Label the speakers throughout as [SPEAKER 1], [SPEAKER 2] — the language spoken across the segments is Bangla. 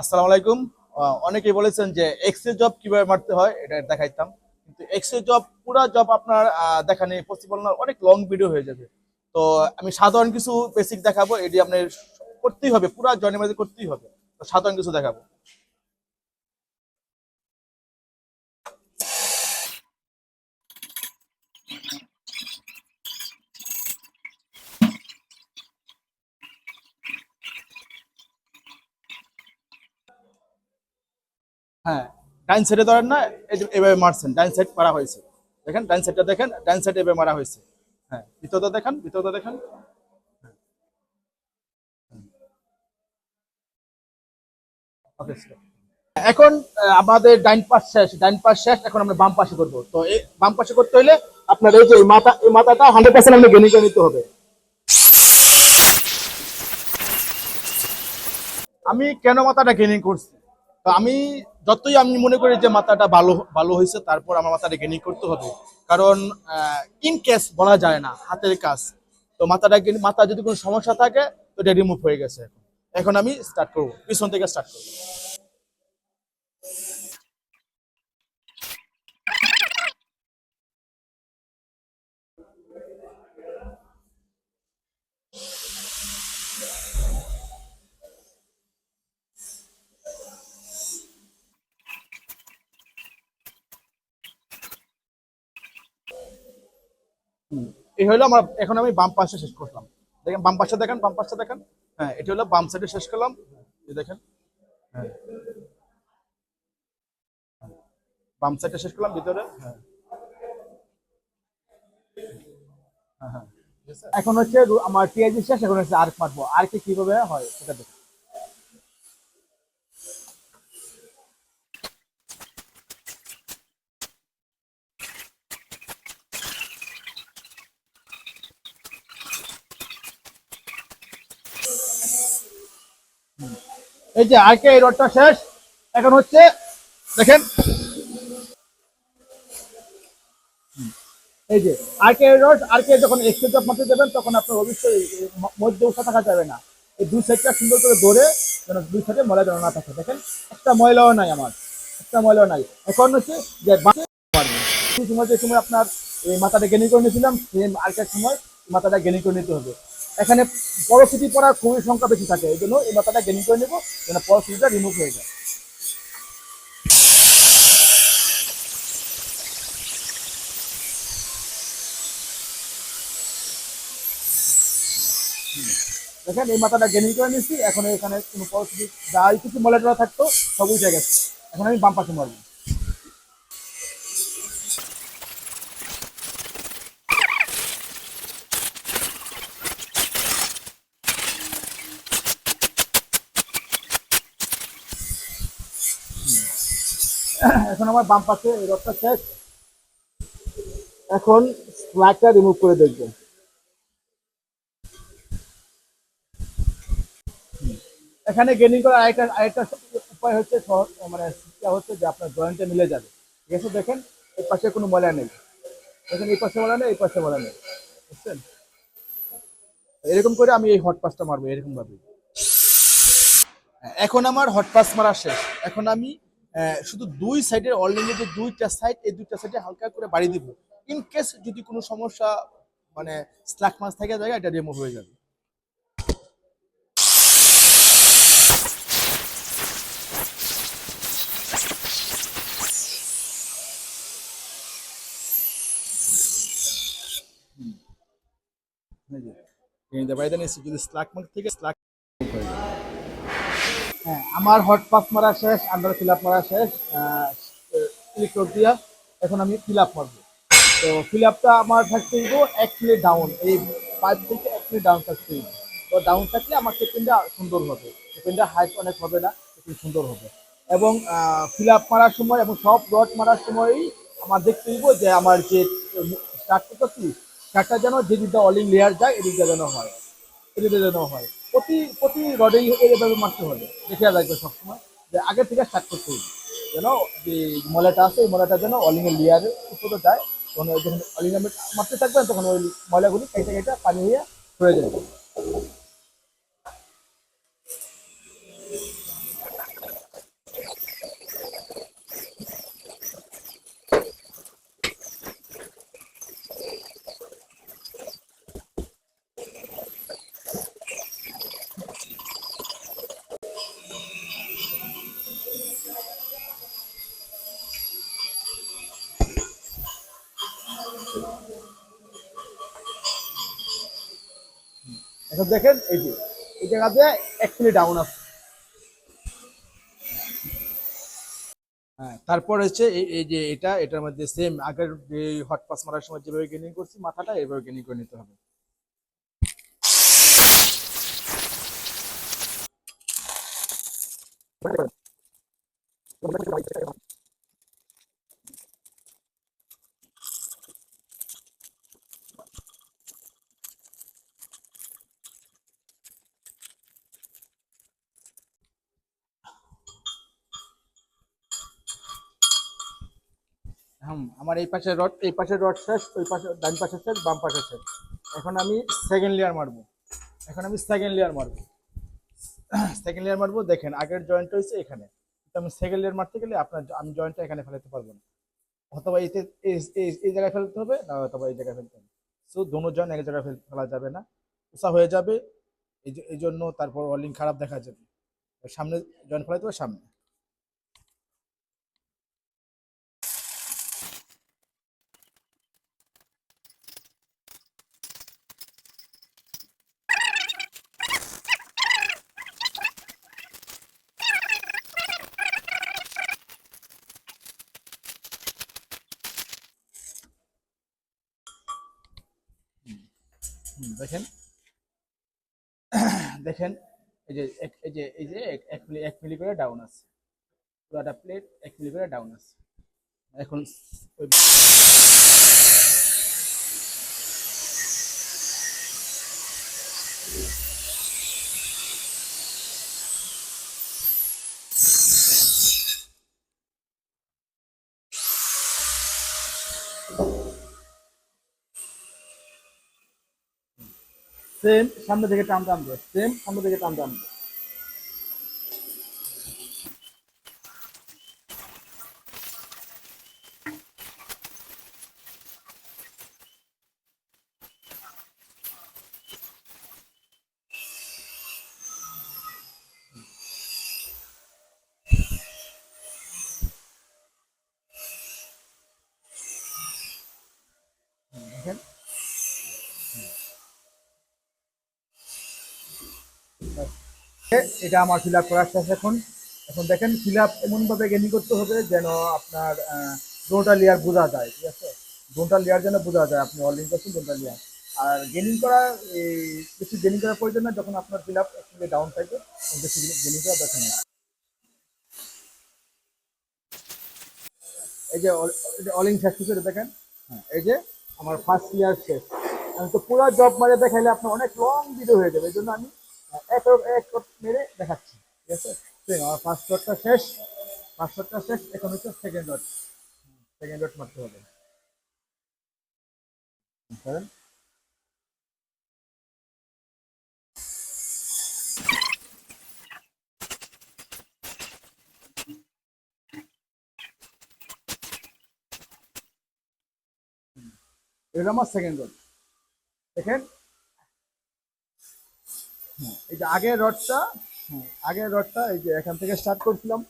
[SPEAKER 1] আসসালামু আলাইকুম। অনেকেই বলেছেন যে এক্সে জব কীভাবে মারতে হয় এটা দেখাইতাম। কিন্তু এক্সে জব পুরো জব আপনার আহ, নেই না অনেক লং ভিডিও হয়ে যাবে। তো আমি সাধারণ কিছু বেসিক দেখাবো এটি আপনার করতেই হবে পুরো জয়েনের মাঝে করতেই হবে। তো সাধারণ কিছু দেখাবো। হ্যাঁ ডাইন সাইডে ধরেন না এভাবে মারছেন ডাইন সাইড মারা হয়েছে। দেখেন ডাইন সাইডটা দেখেন ডাইন সাইড এভাবে মারা হয়েছে। হ্যাঁ ভিতরটা দেখেন ভিতরটা দেখেন। Okay, এখন আমাদের ডাইন পাশ শেষ ডাইন পাশ শেষ এখন আমরা বাম পাশে করব। তো এই বাম পাশে করতে হলে আপনার এই যে মাথা এই মাথাটা হান্ড্রেড পার্সেন্ট আপনি গেনি করে নিতে হবে। আমি কেন মাথাটা গেনিং করছি? তো আমি যতই আমি মনে করি যে মাথাটা ভালো ভালো হয়েছে, তারপর আমার মাথাটা গেনিং করতে হবে। কারণ ইন কেস বলা যায় না, হাতের কাজ। তো মাথাটা মাথা যদি কোনো সমস্যা থাকে তো এটা রিমুভ হয়ে গেছে এখন। আমি স্টার্ট করব। পিছন থেকে স্টার্ট করব। এই হলো আমার এখন আমি বাম পাশে শেষ করলাম। দেখেন বাম পাশে দেখেন বাম পাশে দেখেন। হ্যাঁ এটা হলো বাম সাইডে শেষ করলাম। দেখেন। হ্যাঁ। বাম সাইডে শেষ করলাম ভিতরে। হ্যাঁ। হ্যাঁ, হ্যাঁ। এখন হচ্ছে আমার টিআইজি শেষ এখন হচ্ছে আর্ক মারবো। আর্কে কীভাবে হয় সেটা দেখো। এই যে আর্কে, এই রডটা শেষ। এখন হচ্ছে, দেখেন। এই যে আর্কে রড, আর্কে যখন এক্সট্রা মারতে দেবেন, তখন আপনার অবশ্যই মধ্যে উঠা থাকা যাবে না। এই দুই সাইডটা সুন্দর করে ধরে যেন দুই সাইডে ময়লা যেন না থাকে। দেখেন, একটা ময়লাও নাই আমার। একটা ময়লাও নাই। এখন হচ্ছে যে সময় যে সময় আপনার এই মাথাটা গেনি করে নিয়েছিলাম সেম আর্কের সময় মাথাটা গেনি করে নিতে হবে। এখানে পরস্থিতি পড়ার খুবই সংখ্যা বেশি থাকে, এই জন্য এই মাথাটা গেমিং করে নেব, যেন পরস্থিতিটা রিমুভ হয়ে যায়। দেখেন, এই মাথাটা গেনিং করে নিচ্ছি এখন এখানে কোনো পরিস্থিতি যাই কিছু মলেটরা থাকতো সব উঠে গেছে। এখন আমি বাম পাশে মারবো। এখন আমার বাম পাশে এই রথটা শেষ। এখন স্ল্যাগটা রিমুভ করে দেখব। এখানে গেনিং করার আরেকটা আরেকটা উপায় হচ্ছে মানে হচ্ছে যে আপনার জয়েন্টে মিলে যাবে। ঠিক আছে, দেখেন এই পাশে কোনো ময়লা নেই। দেখেন এই পাশে ময়লা নেই এই পাশে ময়লা নেই। বুঝছেন? এরকম করে আমি এই হট পাসটা মারবো এরকম ভাবে এখন আমার হট পাস মারা শেষ। এখন আমি শুধু দুই সাইডের অলরেডি যে দুইটা সাইড এই দুইটা সাইডে হালকা করে বাড়ি দিব। ইন কেস যদি কোনো সমস্যা মানে স্ল্যাক মাছ থাকে জায়গায়, এটা রিমুভ হয়ে যাবে। বাইরে নিয়েছি যদি মার্ক থেকে স্ল্যাক হ্যাঁ আমার হট পাস মারা শেষ আন্ডার ফিল আপ মারা শেষ ইলেকট্রোড দিয়া এখন আমি ফিল আপ মারবো। তো ফিল আপটা আমার থাকতে দিব এক মিনিট ডাউন এই পাইপ থেকে এক মিনিট ডাউন থাকতে দিব। তো ডাউন থাকলে আমার টিফিনটা সুন্দর হবে টিফিনটা হাইট অনেক হবে না টিফিন সুন্দর হবে। এবং ফিল আপ মারার সময় এবং সব রড মারার সময়ই আমার দেখতে দিব যে আমার যে স্টার্ট করতেছি স্টার্টটা যেন যে দিকটা অলিং লেয়ার যায়, এদিকটা যেন হয় এদিকে যেন হয়। প্রতি প্রতি রডেই এইভাবে মারতে হবে। দেখে লাগবে সবসময় যে আগে থেকে স্টার্ট করতে হবে। যেন যে ময়লাটা আছে ওই ময়লাটা যেন অলিং লেয়ারে উপরে যায়। তখন যখন অলিং মারতে থাকবেন, তখন ওই ময়লাগুলি কেটে কেটে পানি হয়ে হয়ে যাবে। এখন দেখেন, এই যে, এই জায়গাতে অ্যাকচুয়ালি ডাউন আছে হ্যাঁ তারপর হচ্ছে এই যে এটা, এটার মধ্যে সেম আগের যে হট পাস মারার সময় যেভাবে গেনিং করছি, মাথাটা এভাবে গেনিং করে নিতে হবে। হুম, আমার এই পাশে রড, এই পাশে রড শেষ, ওই পাশে ডান পাশে শেষ, বাম পাশে শেষ। এখন আমি সেকেন্ড লেয়ার মারবো। এখন আমি সেকেন্ড লেয়ার মারবো। সেকেন্ড লেয়ার মারবো, দেখেন, আগের জয়েন্ট হয়েছে এখানে। আমি সেকেন্ড লেয়ার মারতে গেলে আপনার আমি জয়েন্টটা এখানে ফেলাতে পারব না। অথবা এই এই- জায়গায় ফেলতে হবে, না, অথবা এই জায়গায় ফেলতে হবে। সো দোনো জয়েন্ট এক জায়গায় ফেল- যাবে না। উষা হয়ে যাবে, এই এই জন্য তারপর অলিং খারাপ দেখা যাবে। সামনে জয়েন্ট ফেলাতে হবে, সামনে। দেখেন। দেখেন, এই যে এই যে এই যে এক- মিলি, এক মিলি করে ডাউন আছে। পুরোটা প্লেট এক মিলি করে ডাউন আছে। এখন ওই সেম সামনে থেকে টান টানবে সেম সামনে থেকে টান টান দেখেন এ- এটা আমার ফিল আপ করার শেষ এখন। এখন দেখেন ফিল আপ এমনভাবে গেনি করতে হবে যেন আপনার দুটা লেয়ার বোঝা যায়, ঠিক আছে? দুটা লেয়ার যেন বোঝা যায়, আপনি অলিং করছেন দুটা লেয়ার আর গেনিং করা, এই বেশি গেনিং করার প্রয়োজন না যখন আপনার ফিল আপ ডাউন থাকবে তখন বেশি গেনিং করা নেই। এই যে অলিং শেষ করে দেখেন। হ্যাঁ এই যে আমার ফার্স্ট ইয়ার শেষ। আমি তো পুরো জব মারে দেখাইলে আপনার অনেক লং ভিডিও হয়ে যাবে, এই জন্য আমি এক এক মেরে দেখাচ্ছি। ঠিক আছে? আমার ফার্স্ট শেষ। ফার্স্ট শেষ, এখন হচ্ছে সেকেন্ড ডট সেকেন্ড ডট মারতে হবে? এটা সেকেন্ড ডট দেখেন? এই যে আগের রডটা হ্যাঁ, আগের রডটা এই যে এখান থেকে স্টার্ট করছিলাম।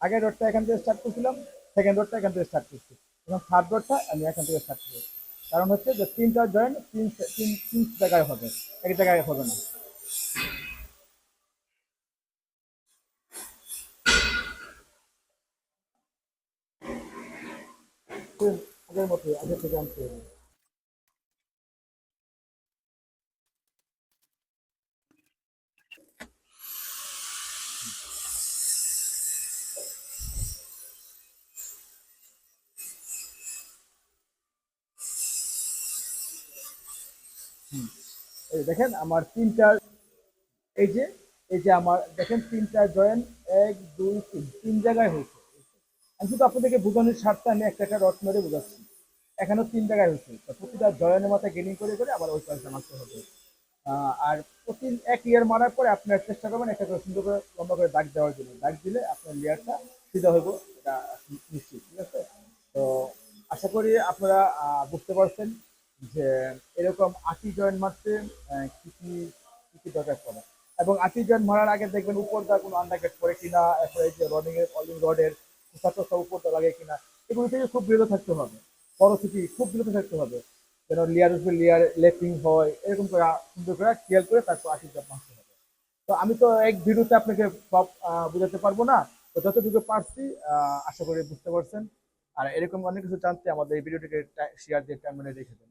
[SPEAKER 1] আগের রডটা এখান থেকে স্টার্ট করছিলাম সেকেন্ড রডটা এখান থেকে স্টার্ট করছি। এবং থার্ড রডটা আমি এখান থেকে স্টার্ট করছি কারণ হচ্ছে যে তিনটা জয়েন্ট তিন তিন তিন জায়গায় হবে এক জায়গায় হবে না। আগের মতো আগের থেকে আনতে হবে এই দেখেন, আমার তিনটা, এই যে এই যে আমার, দেখেন তিনটা জয়েন্ট এক, দুই, তিন তিন জায়গায় হয়েছে। আমি শুধু আপনাদেরকে বোঝানোর স্বার্থে আমি একটা একটা রড মেরে বোঝাচ্ছি। এখানেও তিন জায়গায় হয়েছে। প্রতিটা জয়েন্টের মাথায় গেনিং করে করে আবার ওই কাজটা মারতে হবে। আর প্রতি এক ইয়ার মারার পরে আপনার চেষ্টা করবেন একটা করে সুন্দর করে লম্বা করে দাগ দেওয়ার জন্য। দাগ দিলে আপনার লেয়ারটা সিধা হইব, এটা নিশ্চিত, ঠিক আছে? তো আশা করি আপনারা বুঝতে পারছেন। যে এরকম আটি জয়েন্ট মারতে কি কি কি কি দরকার পড়ে? এবং আটি জয়েন্ট মারার আগে দেখবেন উপর দা কোনো আন্ডারকেট পড়ে কিনা, এরপরে যে রডিং এর অলিং রডের টোসা উপর দা লাগে কিনা, এগুলো থেকে খুব বিরত থাকতে হবে। পরোসিটি খুব বিরত থাকতে হবে। যেন লেয়ার উপরে লেয়ার লেপিং হয়, এরকম করে, সুন্দর করে খেয়াল করে তারপর আশি চাপ মারতে হবে। তো আমি তো এক ভিডিওতে আপনাকে সব বোঝাতে পারব না, তো যতটুকু পারছি আশা করি বুঝতে পারছেন। আর এরকম অনেক কিছু জানতে আমাদের এই ভিডিওটিকে শেয়ার দিয়ে টাইম রেখে দেন।